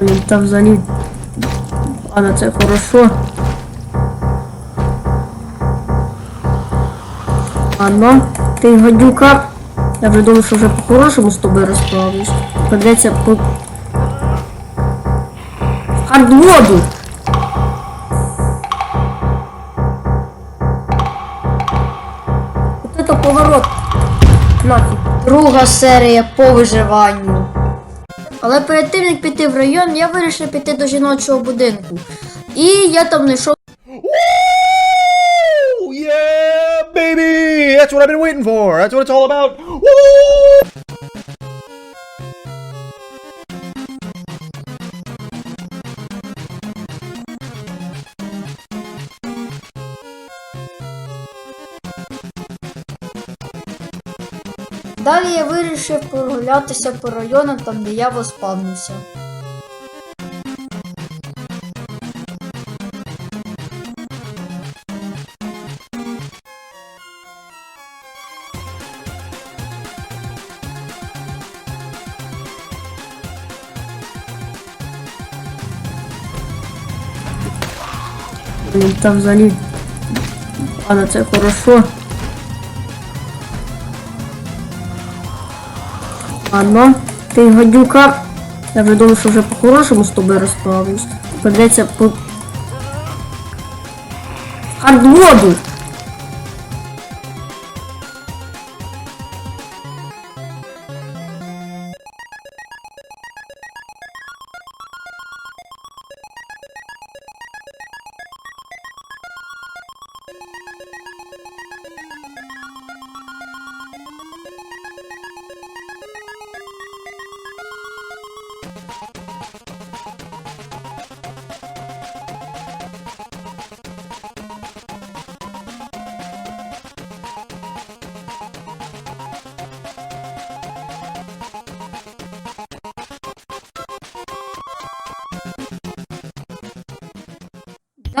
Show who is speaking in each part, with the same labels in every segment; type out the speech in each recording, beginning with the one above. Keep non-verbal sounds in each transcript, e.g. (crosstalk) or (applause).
Speaker 1: Блін, Та взагалі. Ладно, це хорошо. Ладно, ти гадюка. Я вже думав, що вже по-хорошому з тобою розправлюсь. Придеться по. Хардводу! Вот это поворот. Нафіг.
Speaker 2: Друга серія по виживанню. Але перед тим як піти в район, я вирішив піти до жіночого будинку. І я там знайшов
Speaker 3: Woo! Yeah, baby! That's what I've been waiting for. That's what it's all about. Woo!
Speaker 2: Далі я вирішив прогулятися по районам, там де я воспавнився.
Speaker 1: Блін, та взагалі. Ладно, це хорошо. Ладно, ти гадюка. Я вже думав, що вже по-хорошому з тобою розправлюсь. Придеться по. Хардводу!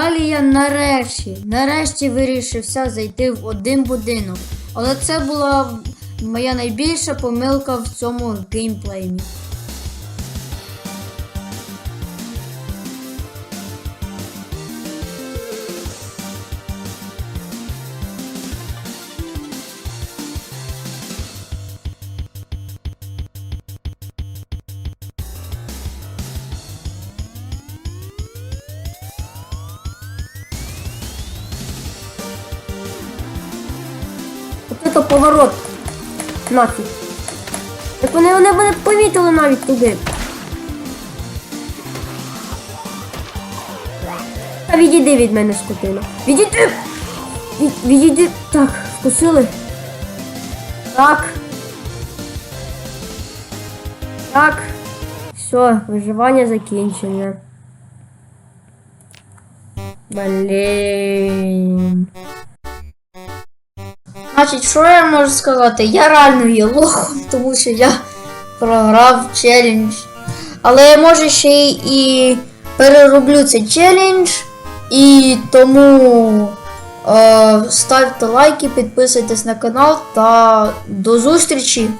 Speaker 2: Далі я нарешті, нарешті вирішився зайти в один будинок. Але це була моя найбільша помилка в цьому геймплеї.
Speaker 1: Это поворот. Нафіг. Так вони, вони мене помітили навіть туди. Та відійди від мене, скотина. Відійди! Від, відійди. Так, вкусили. Так. Так. Все, виживання закінчене. Блін.
Speaker 2: Значить, що я можу сказати? Я реально є лохом, (laughs) тому що я програв челендж. Але я може ще і перероблю цей челендж. І тому е, ставте лайки, підписуйтесь на канал та до зустрічі!